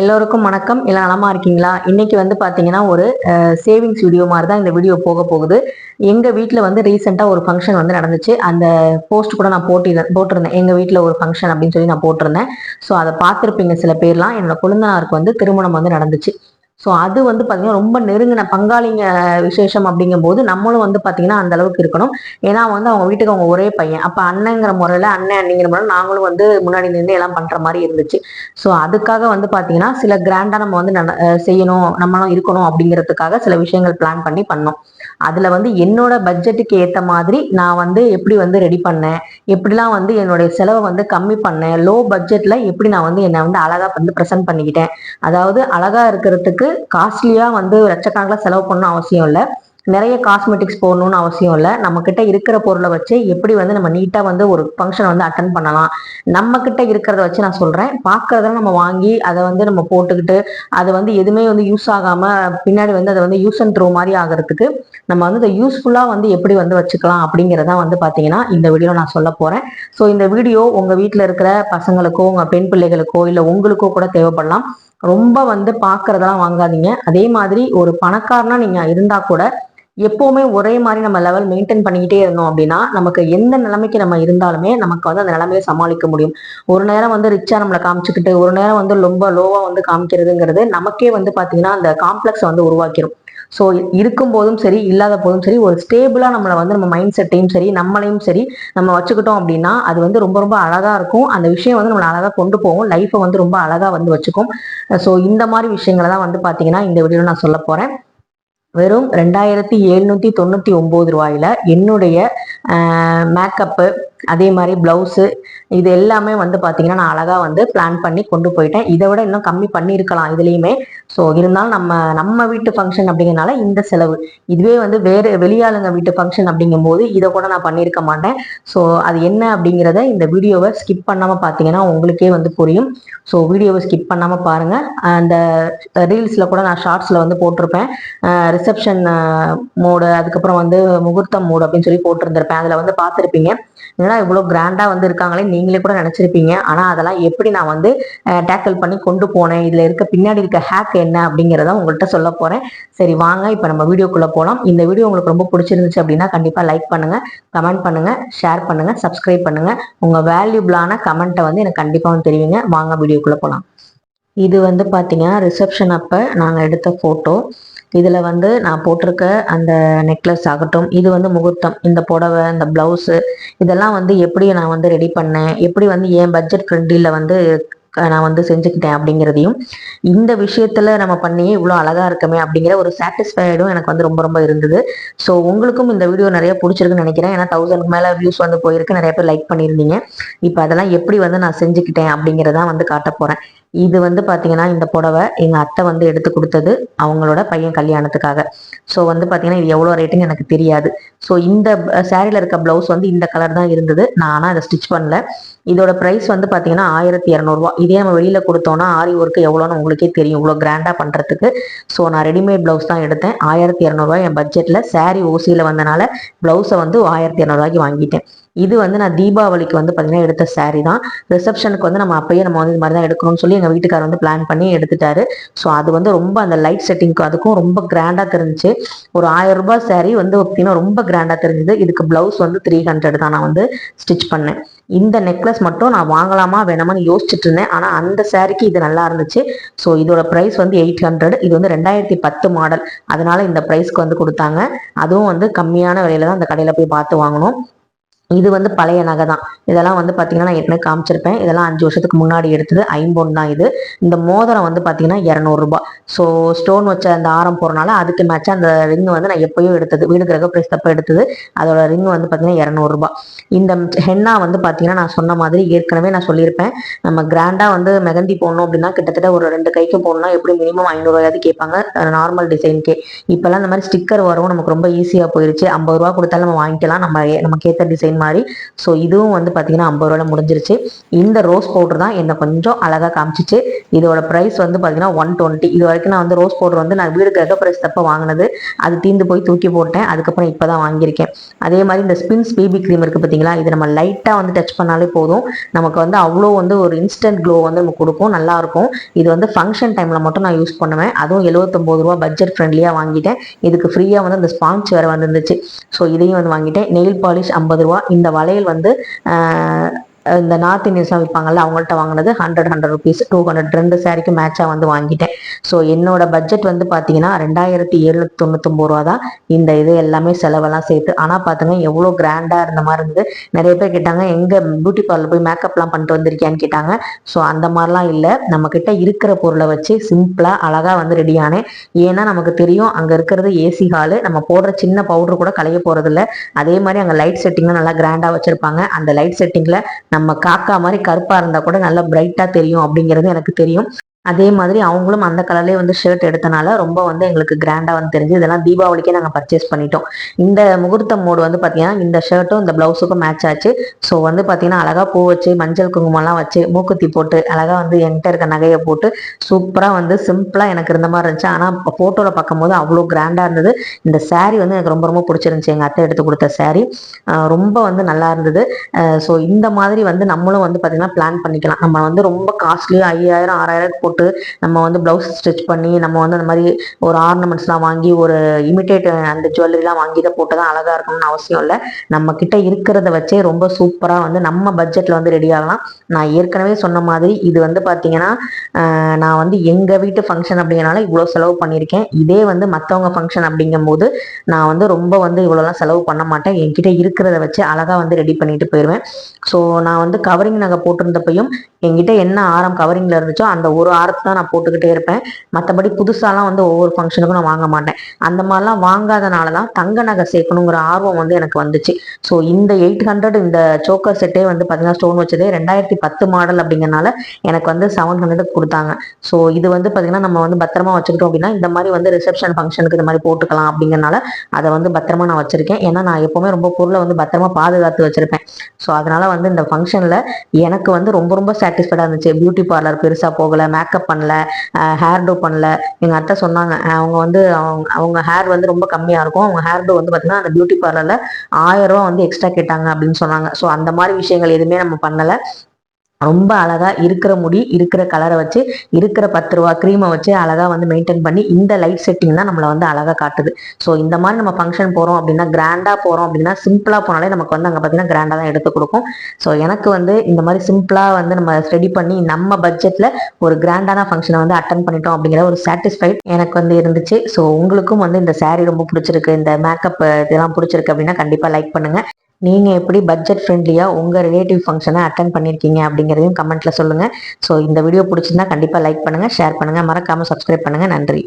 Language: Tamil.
எல்லோருக்கும் வணக்கம். எல்லாம் நலமா இருக்கீங்களா? இன்னைக்கு வந்து பார்த்தீங்கன்னா ஒரு சேவிங்ஸ் வீடியோ மாதிரி தான் இந்த வீடியோ போக போகுது. எங்கள் வீட்டில் வந்து ரீசெண்டாக ஒரு ஃபங்க்ஷன் வந்து நடந்துச்சு. அந்த போஸ்ட் கூட நான் போட்டி போட்டிருந்தேன். எங்கள் வீட்டில் ஒரு ஃபங்க்ஷன் அப்படின்னு சொல்லி நான் போட்டிருந்தேன். ஸோ அதை பார்த்துருப்பீங்க சில பேர்லாம். என்னோட குழந்தைனாருக்கு வந்து திருமணம் வந்து நடந்துச்சு. ஸோ அது வந்து பார்த்தீங்கன்னா ரொம்ப நெருங்கின பங்காளிங்க விசேஷம் அப்படிங்கும்போது நம்மளும் வந்து பார்த்தீங்கன்னா அந்த அளவுக்கு இருக்கணும். ஏன்னா வந்து அவங்க வீட்டுக்கு அவங்க ஒரே பையன். அப்போ அண்ணங்கிற முறையில் அண்ணன் அண்ணிங்கிற முறையில் நாங்களும் வந்து முன்னாடி நின்று எல்லாம் பண்ணுற மாதிரி இருந்துச்சு. ஸோ அதுக்காக வந்து பார்த்தீங்கன்னா சில கிராண்டாக நம்ம வந்து செய்யணும் நம்மளும் இருக்கணும் அப்படிங்கிறதுக்காக சில விஷயங்கள் பிளான் பண்ணி பண்ணோம். அதில் வந்து என்னோட பட்ஜெட்டுக்கு ஏற்ற மாதிரி நான் வந்து எப்படி வந்து ரெடி பண்ணேன் எப்படிலாம் வந்து என்னுடைய செலவை வந்து கம்மி பண்ணேன் லோ பட்ஜெட்டில் எப்படி நான் வந்து என்னை வந்து அழகாக வந்து ப்ரெசென்ட் பண்ணிக்கிட்டேன். அதாவது அழகாக இருக்கிறதுக்கு காஸ்ட்லியா வந்து லட்சக்கணக்கில் செலவு பண்ணணும் அவசியம் இல்லை. நிறைய காஸ்மெட்டிக்ஸ் போடணும்னு அவசியம் இல்லை. நம்மக்கிட்ட இருக்கிற பொருளை வச்சு எப்படி வந்து நம்ம நீட்டாக வந்து ஒரு ஃபங்க்ஷன் வந்து அட்டன் பண்ணலாம். நம்ம இருக்கிறத வச்சு நான் சொல்கிறேன் பார்க்கறத நம்ம வாங்கி அதை வந்து நம்ம போட்டுக்கிட்டு அது வந்து எதுவுமே வந்து யூஸ் ஆகாமல் பின்னாடி வந்து அதை வந்து யூஸ் அண்ட் த்ரோ மாதிரி ஆகிறதுக்கு நம்ம வந்து இதை யூஸ்ஃபுல்லாக வந்து எப்படி வந்து வச்சுக்கலாம் அப்படிங்கிறத வந்து பார்த்தீங்கன்னா இந்த வீடியோ நான் சொல்ல போகிறேன் ஸோ இந்த வீடியோ உங்கள் வீட்டில் இருக்கிற பசங்களுக்கோ உங்கள் பெண் பிள்ளைகளுக்கோ இல்லை உங்களுக்கோ கூட தேவைப்படலாம். ரொம்ப வந்து பார்க்குறதெல்லாம் வாங்காதீங்க. அதே மாதிரி ஒரு பணக்காரனா நீங்கள் இருந்தால் கூட எப்போவுமே ஒரே மாதிரி நம்ம லெவல் மெயின்டைன் பண்ணிக்கிட்டே இருந்தோம் அப்படின்னா நமக்கு எந்த நிலைமைக்கு நம்ம இருந்தாலுமே நமக்கு வந்து அந்த நிலைமையை சமாளிக்க முடியும். ஒரு நேரம் வந்து ரிச்சா நம்மளை காமிச்சுக்கிட்டு ஒரு நேரம் வந்து ரொம்ப லோவா வந்து காமிக்கிறதுங்கிறது நமக்கே வந்து பாத்தீங்கன்னா அந்த காம்ப்ளெக்ஸ் வந்து உருவாக்கிரும். ஸோ இருக்கும் போதும் சரி இல்லாத போதும் சரி ஒரு ஸ்டேபிளா நம்மளை வந்து நம்ம மைண்ட் செட்டையும் சரி நம்மளையும் சரி நம்ம வச்சுக்கிட்டோம் அப்படின்னா அது வந்து ரொம்ப ரொம்ப அழகா இருக்கும். அந்த விஷயம் வந்து நம்மளை அழகா கொண்டு போகும். லைஃப்பை வந்து ரொம்ப அழகா வந்து வச்சுக்கும். ஸோ இந்த மாதிரி விஷயங்களை தான் வந்து பாத்தீங்கன்னா இந்த வீடியோல நான் சொல்ல போறேன். வெறும் ரெண்டாயிரத்தி எழுநூத்தி தொண்ணூற்றி ஒம்பது ரூபாயில என்னுடைய மேக்கப்பு அதே மாதிரி பிளவுஸு இது எல்லாமே வந்து பார்த்தீங்கன்னா நான் அழகாக வந்து பிளான் பண்ணி கொண்டு போயிட்டேன். இதை விட இன்னும் கம்மி பண்ணியிருக்கலாம் இதுலேயுமே. ஸோ இருந்தாலும் நம்ம நம்ம வீட்டு ஃபங்க்ஷன் அப்படிங்கிறனால இந்த செலவு. இதுவே வந்து வேறு வெளியாளுங்க வீட்டு ஃபங்க்ஷன் அப்படிங்கும்போது இதை கூட நான் பண்ணியிருக்க மாட்டேன். ஸோ அது என்ன அப்படிங்கிறத இந்த வீடியோவை ஸ்கிப் பண்ணாமல் பார்த்தீங்கன்னா உங்களுக்கே வந்து புரியும். ஸோ வீடியோவை ஸ்கிப் பண்ணாமல் பாருங்கள் அந்த ரீல்ஸில் கூட நான் ஷார்ட்ஸில் வந்து போட்டிருப்பேன். ரிசப்ஷன் மோடு அதுக்கப்புறம் வந்து முகூர்த்தம் மோடு அப்படின்னு சொல்லி போட்டிருந்திருப்பேன். அதில் வந்து பார்த்துருப்பீங்க. என்னடா இவ்வளோ கிராண்டாக வந்து இருக்காங்களே நீங்களே கூட நினச்சிருப்பீங்க. ஆனால் அதெல்லாம் எப்படி நான் வந்து டேக்கிள் பண்ணி கொண்டு போனேன்? இதில் இருக்க பின்னாடி இருக்க ஹேக் என்ன அப்படிங்கிறத உங்கள்கிட்ட சொல்ல போகிறேன் சரி வாங்க இப்போ நம்ம வீடியோக்குள்ளே போகலாம் இந்த வீடியோ உங்களுக்கு ரொம்ப பிடிச்சிருந்துச்சு அப்படின்னா கண்டிப்பாக லைக் பண்ணுங்கள் கமெண்ட் பண்ணுங்கள் ஷேர் பண்ணுங்கள் சப்ஸ்கிரைப் பண்ணுங்கள் உங்கள் வேல்யூபிளான கமெண்ட்டை வந்து எனக்கு கண்டிப்பாக வந்து தெரிவிங்க. வாங்க வீடியோக்குள்ளே போகலாம் இது வந்து பார்த்தீங்கன்னா ரிசப்ஷன் அப்போ நாங்கள் எடுத்த ஃபோட்டோ இதில் வந்து நான் போட்டிருக்க அந்த நெக்லஸ் ஆகட்டும் இது வந்து முகூர்த்தம் இந்த புடவை இந்த ப்ளவுஸு இதெல்லாம் வந்து எப்படி நான் வந்து ரெடி பண்ணேன் எப்படி வந்து என் பட்ஜெட் ஃப்ரெண்ட்லியில் வந்து நான் வந்து செஞ்சுக்கிட்டேன் அப்படிங்கிறதையும் இந்த விஷயத்துல நம்ம பண்ணி இவ்வளோ அழகா இருக்கமே அப்படிங்கிற ஒரு சாட்டிஸ்ஃபைடும் எனக்கு வந்து ரொம்ப ரொம்ப இருந்தது. ஸோ உங்களுக்கும் இந்த வீடியோ நிறைய பிடிச்சிருக்குன்னு நினைக்கிறேன். ஏன்னா தௌசண்ட்க்கு மேலே வியூஸ் வந்து போயிருக்கு. நிறைய பேர் லைக் பண்ணியிருந்தீங்க. இப்போ அதெல்லாம் எப்படி வந்து நான் செஞ்சுக்கிட்டேன் அப்படிங்கிறதான் வந்து காட்ட போறேன். இது வந்து பார்த்தீங்கன்னா இந்த புடவை எங்கள் அத்தை வந்து எடுத்து கொடுத்தது அவங்களோட பையன் கல்யாணத்துக்காக. ஸோ வந்து பார்த்தீங்கன்னா இது எவ்வளோ ரேட்டுன்னு எனக்கு தெரியாது. ஸோ இந்த சேரீல இருக்க ப்ளவுஸ் வந்து இந்த கலர் தான் இருந்தது. நான் ஆனால் அதை ஸ்டிச் பண்ணல. இதோட ப்ரைஸ் வந்து பார்த்தீங்கன்னா ஆயிரத்தி இரநூறுவா இதே நம்ம வெளியில் கொடுத்தோம்னா ஆரி ஒர்க்கு எவ்வளோன்னு உங்களுக்கே தெரியும். இவ்வளோ கிராண்டாக பண்ணுறதுக்கு ஸோ நான் ரெடிமேட் ப்ளவுஸ் தான் எடுத்தேன். ஆயிரத்தி இரநூறுவா என் பட்ஜெட்டில் சேரீ ஓசியில் வந்தனால ப்ளவுஸை வந்து ஆயிரத்தி இரநூறுவாய்க்கு வாங்கிட்டேன். இது வந்து நான் தீபாவளிக்கு வந்து பார்த்தீங்கன்னா எடுத்த சாரீ தான். ரிசப்ஷனுக்கு வந்து நம்ம அப்பயே நம்ம வந்து இது மாதிரி தான் எடுக்கணும்னு சொல்லி எங்கள் வீட்டுக்காரர் வந்து பிளான் பண்ணி எடுத்துட்டாரு. ஸோ அது வந்து ரொம்ப அந்த லைட் செட்டிங்க்கு அதுக்கும் ரொம்ப கிராண்டாக தெரிஞ்சுச்சு. ஒரு ஆயிரம் ரூபாய் சாரீ வந்து பார்த்தீங்கன்னா ரொம்ப கிராண்டாக தெரிஞ்சுது. இதுக்கு பிளவுஸ் வந்து த்ரீ ஹண்ட்ரட் தான் நான் வந்து ஸ்டிச் பண்ணேன். இந்த நெக்லஸ் மட்டும் நான் வாங்கலாமா வேணாமான்னு யோசிச்சுட்டு இருந்தேன். ஆனால் அந்த சாரிக்கு இது நல்லா இருந்துச்சு. ஸோ இதோட ப்ரைஸ் வந்து எயிட் ஹண்ட்ரட் இது வந்து ரெண்டாயிரத்தி பத்து மாடல் அதனால இந்த ப்ரைஸ்க்கு வந்து கொடுத்தாங்க. அதுவும் வந்து கம்மியான விலையில தான் அந்த கடையில் போய் பார்த்து வாங்கணும். இது வந்து பழைய நகை தான். இதெல்லாம் வந்து பார்த்தீங்கன்னா நான் ஏற்கனவே காமிச்சிருப்பேன். இதெல்லாம் அஞ்சு வருஷத்துக்கு முன்னாடி எடுத்தது ஐம்பொன் தான் இது. இந்த மோதிரம் வந்து பார்த்தீங்கன்னா இரநூறுபா ஸோ ஸ்டோன் வச்ச அந்த ஆரம் போகிறனால அதுக்கு மேட்சாக அந்த ரிங் வந்து நான் எப்பயோ எடுத்தது. வீடு கிரக பிரஸ்தப்போ எடுத்தது. அதோட ரிங் வந்து பார்த்தீங்கன்னா இரநூறுபா இந்த ஹென்னா வந்து பார்த்தீங்கன்னா நான் சொன்ன மாதிரி ஏற்கனவே நான் சொல்லியிருப்பேன். நம்ம கிராண்டாக வந்து மெகந்தி போடணும் அப்படின்னா கிட்டத்தட்ட ஒரு ரெண்டு கைக்கு போடணும்னா எப்படி மினிமம் ஐநூறுரூவாயாவது கேட்பாங்க. நார்மல் டிசைனுக்கே இப்போல்லாம் இந்த மாதிரி ஸ்டிக்கர் வரும். நமக்கு ரொம்ப ஈஸியாக போயிருச்சு. ஐம்பது ரூபா கொடுத்தாலும் நம்ம வாங்கிக்கலாம். நம்ம நமக்கு ஏற்ற டிசைன் மாதிரி. ஸோ இதுவும் வந்து பார்த்தீங்கன்னா ஐம்பது ரூபாயில் முடிஞ்சிருச்சு. இந்த ரோஸ் பவுடர் தான் என்னை கொஞ்சம் அழகாக காமிச்சிச்சு. இதோட ப்ரைஸ் வந்து பார்த்தீங்கன்னா ஒன் டுவெண்ட்டி இது வரைக்கும் நான் வந்து ரோஸ் பவுடர் வந்து நான் வீடு கிரக ப்ரைஸ் தப்ப வாங்கினது. அது தீந்து போய் தூக்கி போட்டேன். அதுக்கப்புறம் இப்போ தான் வாங்கியிருக்கேன். அதே மாதிரி இந்த ஸ்பின்ஸ் பேபி க்ரீம் இருக்குது பார்த்தீங்களா இது நம்ம லைட்டாக வந்து டச் பண்ணாலே போதும். நமக்கு வந்து அவ்வளோ வந்து ஒரு இன்ஸ்டன்ட் க்ளோ வந்து நமக்கு கொடுக்கும். நல்லாயிருக்கும் இது வந்து ஃபங்க்ஷன் டைமில் மட்டும் நான் யூஸ் பண்ணுவேன். அதுவும் எழுபத்தொம்போது ரூபா பட்ஜெட் ஃப்ரெண்ட்லியாக வாங்கிட்டேன். இதுக்கு ஃப்ரீயாக வந்து அந்த ஸ்பான்ச் வேறு வந்துருந்துச்சு. ஸோ இதையும் வந்து வாங்கிட்டேன். நெயில் பாலிஷ் ஐம்பது ரூபா இந்த வளையல் வந்து ஆஹ், இந்த நார்த் இந்தியன்ஸ்லாம் விற்பாங்கல்ல அவங்கள்ட்ட வாங்கினது hundred hundred rupees two hundred ரெண்டு சாரிக்கு மேட்சாக வந்து வாங்கிட்டேன். ஸோ என்னோட பட்ஜெட் வந்து பார்த்தீங்கன்னா ரெண்டாயிரத்தி எழுநூத்தி தொண்ணூத்தொம்பது ரூபா தான் இந்த இது எல்லாமே செலவெல்லாம் சேர்த்து ஆனால் பார்த்துங்க எவ்வளோ கிராண்டாக இருந்த மாதிரி இருந்தது. நிறைய பேர் கேட்டாங்க எங்கே பியூட்டி பார்லர் போய் மேக்கப்லாம் பண்ணிட்டு வந்திருக்கியான்னு கேட்டாங்க. ஸோ அந்த மாதிரிலாம் இல்லை. நம்மக்கிட்ட இருக்கிற பொருளை வச்சு சிம்பிளாக அழகாக வந்து ரெடி ஆனேன். ஏன்னா நமக்கு தெரியும் அங்கே இருக்கிறது ஏசி ஹாலு நம்ம போடுற சின்ன பவுடர் கூட கலைய போகிறதில்ல அதே மாதிரி அங்கே லைட் செட்டிங்லாம் நல்லா கிராண்டாக வச்சுருப்பாங்க. அந்த லைட் செட்டிங்கில் நம்ம காக்கா மாதிரி கருப்பாக இருந்தால் கூட நல்லா பிரைட்டாக தெரியும் அப்படிங்கிறது எனக்கு தெரியும். அதே மாதிரி அவங்களும் அந்த கலர்லேயே வந்து ஷர்ட் எடுத்தனால ரொம்ப வந்து எங்களுக்கு கிராண்டாக வந்து தெரிஞ்சு இதெல்லாம் தீபாவளிக்கே நாங்கள் பர்ச்சேஸ் பண்ணிட்டோம். இந்த முகூர்த்த மோடு வந்து பார்த்தீங்கன்னா இந்த ஷர்ட்டும் இந்த ப்ளவுஸுக்கும் மேட்ச் ஆச்சு. ஸோ வந்து பார்த்தீங்கன்னா அழகாக பூ வச்சு மஞ்சள் குங்குமம்லாம் வச்சு மூக்குத்தி போட்டு அழகாக வந்து என்கிட்ட இருக்க நகையை போட்டு சூப்பராக வந்து சிம்பிளாக எனக்கு இருந்த மாதிரி இருந்துச்சு. ஆனால் ஃபோட்டோவில் பார்க்கும்போது அவ்வளோ கிராண்டாக இருந்தது. இந்த சாரீ வந்து எனக்கு ரொம்ப ரொம்ப பிடிச்சிருந்துச்சு. எங்கள் அத்தை எடுத்து கொடுத்த சாரீ ரொம்ப வந்து நல்லா இருந்தது. ஸோ இந்த மாதிரி வந்து நம்மளும் வந்து பார்த்தீங்கன்னா பிளான் பண்ணிக்கலாம். நம்ம வந்து ரொம்ப காஸ்ட்லி ஐயாயிரம் ஆறாயிரம் போட்டு நம்ம வந்து ப்ளவுஸ் ஸ்டிச் பண்ணி நம்ம வந்து அந்த மாதிரி ஒரு ஆர்னமெண்ட்ஸ்லாம் வாங்கி ஒரு இமிட்டேட் அந்த ஜுவல்லரிலாம் வாங்கி தான் போட்டு தான் அழகாக இருக்கணும்னு அவசியம் இல்லை. நம்ம கிட்ட இருக்கிறத வச்சே ரொம்ப சூப்பராக வந்து நம்ம பட்ஜெட்டில் வந்து ரெடி ஆகலாம். நான் ஏற்கனவே சொன்ன மாதிரி இது வந்து பார்த்தீங்கன்னா நான் வந்து எங்கள் வீட்டு ஃபங்க்ஷன் அப்படிங்கிறனால இவ்வளோ செலவு பண்ணியிருக்கேன். இதே வந்து மற்றவங்க ஃபங்க்ஷன் அப்படிங்கும்போது நான் வந்து ரொம்ப வந்து இவ்வளோலாம் செலவு பண்ண மாட்டேன். என்கிட்ட இருக்கிறத வச்சு அழகாக வந்து ரெடி பண்ணிட்டு போயிடுவேன் ஸோ நான் வந்து கவரிங் நாங்கள் போட்டிருந்தப்பையும் என்கிட்ட என்ன ஆரம் கவரிங்கில் இருந்துச்சோ அந்த ஒரு ஆரத்தை தான் நான் போட்டுக்கிட்டே இருப்பேன். மற்றபடி புதுசாலாம் வந்து ஒவ்வொரு ஃபங்க்ஷனுக்கும் நான் வாங்க மாட்டேன். அந்த மாதிரிலாம் வாங்காதனால தான் தங்க நகை சேர்க்கணுங்கிற ஆர்வம் வந்து எனக்கு வந்துச்சு. ஸோ இந்த எயிட் ஹண்ட்ரட் இந்த சோக்கர் செட்டே வந்து பார்த்தீங்கன்னா ஸ்டோன் வச்சதே ரெண்டாயிரத்தி பத்து மாடல் அப்படிங்கறனால எனக்கு வந்து செவன் ஹண்ட்ரட் கொடுத்தாங்க. ஸோ இது வந்து பார்த்தீங்கன்னா நம்ம வந்து பத்திரமா வச்சுக்கிட்டோம் அப்படின்னா இந்த மாதிரி வந்து ரிசப்ஷன் ஃபங்க்ஷனுக்கு இந்த மாதிரி போட்டுக்கலாம் அப்படிங்கறனால அதை வந்து பத்திரமா நான் வச்சிருக்கேன். ஏன்னா நான் எப்பவுமே ரொம்ப பொருளை வந்து பத்திரமா பாதுகாத்து வச்சிருப்பேன். ஸோ அதனால வந்து இந்த ஃபங்க்ஷனில் எனக்கு வந்து ரொம்ப ரொம்ப சாட்டிஸ்ஃபைடாக இருந்துச்சு. பியூட்டி பார்லர் பெருசாக போகலை மேக்கப் பண்ணல ஹேர் டூ பண்ணல. எங்கள் அத்தை சொன்னாங்க அவங்க வந்து அவங்க அவங்க ஹேர் வந்து ரொம்ப கம்மியாக இருக்கும். அவங்க ஹேர் டூ வந்து பார்த்தீங்கன்னா அந்த பியூட்டி பார்லரில் ஆயிரம் ரூபா வந்து எக்ஸ்ட்ரா கேட்டாங்க அப்படின்னு சொன்னாங்க. ஸோ அந்த மாதிரி விஷயங்கள் எதுவுமே நம்ம பண்ணலை. ரொம்ப அழகாக இருக்கிற முடி இருக்கிற கலரை வச்சு இருக்கிற பத்து ரூபா க்ரீமை வச்சு அழகாக வந்து மெயின்டைன் பண்ணி இந்த லைட் செட்டிங் தான் நம்மளை வந்து அழகாக காட்டுது. ஸோ இந்த மாதிரி நம்ம ஃபங்க்ஷன் போகிறோம் அப்படின்னா கிராண்டாக போகிறோம் அப்படின்னா சிம்பிளாக போனாலே நமக்கு வந்து அங்கே பார்த்தீங்கன்னா கிராண்டாக தான் எடுத்து கொடுக்கும். ஸோ எனக்கு வந்து இந்த மாதிரி சிம்பிளாக வந்து நம்ம ரெடி பண்ணி நம்ம பட்ஜெட்டில் ஒரு கிராண்டான ஃபங்க்ஷனை வந்து அட்டன் பண்ணிட்டோம் அப்படிங்கிற ஒரு சாட்டிஸ்ஃபைட் எனக்கு வந்து இருந்துச்சு. ஸோ உங்களுக்கும் வந்து இந்த சாரீ ரொம்ப பிடிச்சிருக்கு இந்த மேக்கப் இதெல்லாம் பிடிச்சிருக்கு அப்படின்னா கண்டிப்பாக லைக் பண்ணுங்கள் நீங்க எப்படி பட்ஜெட் ஃப்ரெண்ட்லியா உங்க ரிலேட்டிவ் ஃபங்க்ஷனை அட்டன் பண்ணியிருக்கீங்க அப்படிங்கறதையும் கமெண்ட்ல சொல்லுங்க. ஸோ இந்த வீடியோ பிடிச்சிருந்தா கண்டிப்பாக லைக் பண்ணுங்க ஷேர் பண்ணுங்க. மறக்காமல் சப்ஸ்கிரைப் பண்ணுங்க. நன்றி.